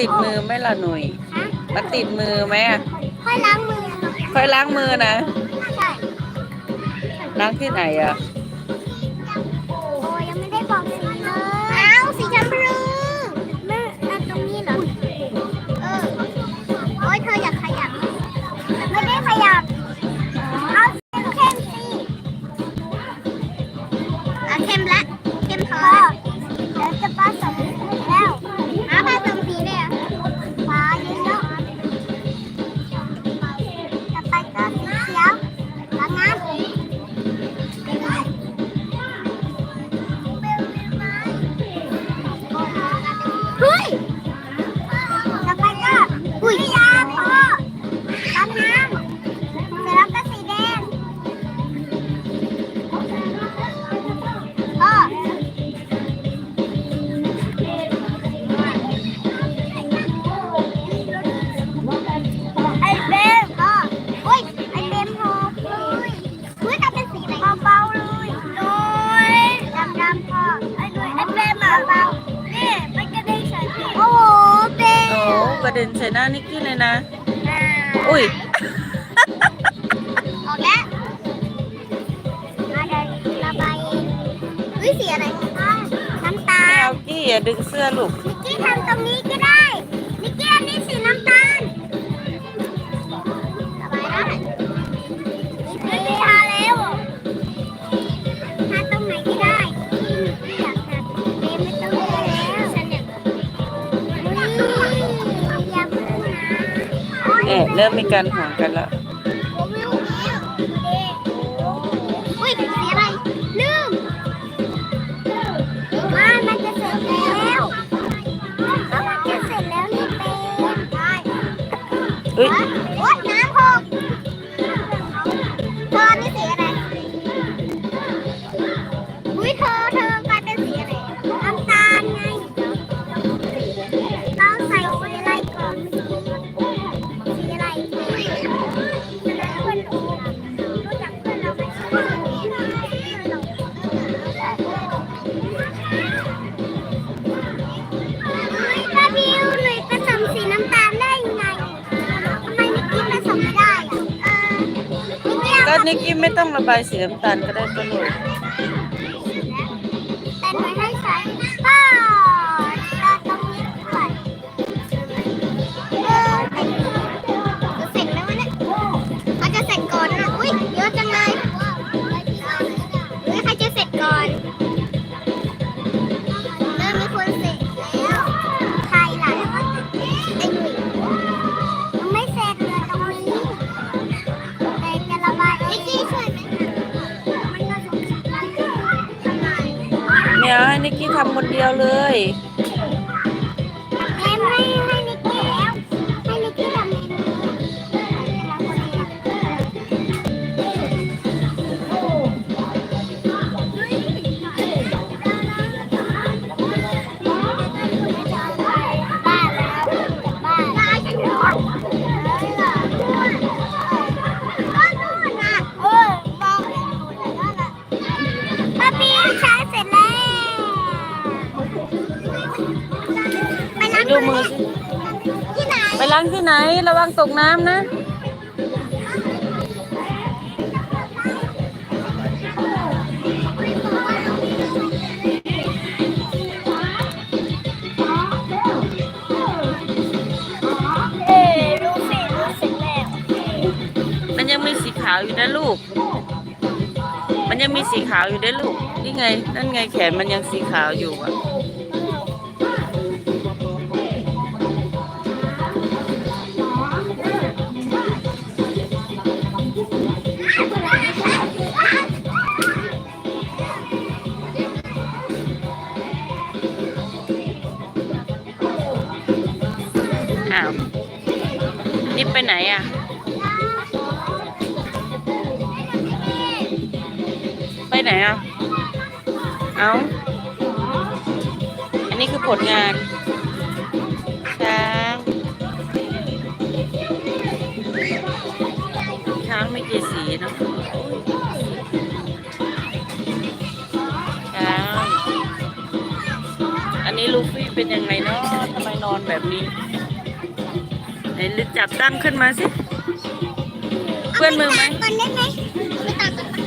ติดมือไหมล่ะหนุ่ยฮะมันติดมือไหมอะค่อยล้างมือ ค่อยล้างมือนะใช่ล้างที่ไหนอะ ระเด็นใส่หน้านิกกี้เลยนะ อุ้ยออกแล้วมาเดี๋ยวระบายอุ้ยสีอะไรน้ำตาไม่เอากี้อย่าดึงเสื้อลูกนิกกี้ทำตรงนี้ก็ได้ ริ่มมีการห่างกันแล้วอุ้ยสีอะไรลืมว่ามันจะเสร็จแล้วก็มันจะเสร็จแล้วนี่เป็นใช่เฮ้ยโอ๊ย ก็นิกกี้ไม่ต้องระบายสีน้ำตาลก็ได้ก็ลูกแทำคนเดียวเลย ล้างที่ไหน ระวังตกน้ำนะเอ๊รู้สิรู้เสร็จแล้วมันยังมีสีขาวอยู่นะลูก มันยังมีสีขาวอยู่ได้อลูก นี่ไง นั่นไงแขนมันยังสีขาวอยู่อะ ไหนอะ เอาอันนี้คือผลงานช้างช้างไม่กี่สีเนะช้าง อันนี้ลูฟี่เป็นยังไงเนาะทำไมนอนแบบนี้ไหนจับตั้งขึ้นมาสิเปื้อนมือไหมก่อนได้ไหมไปตักก่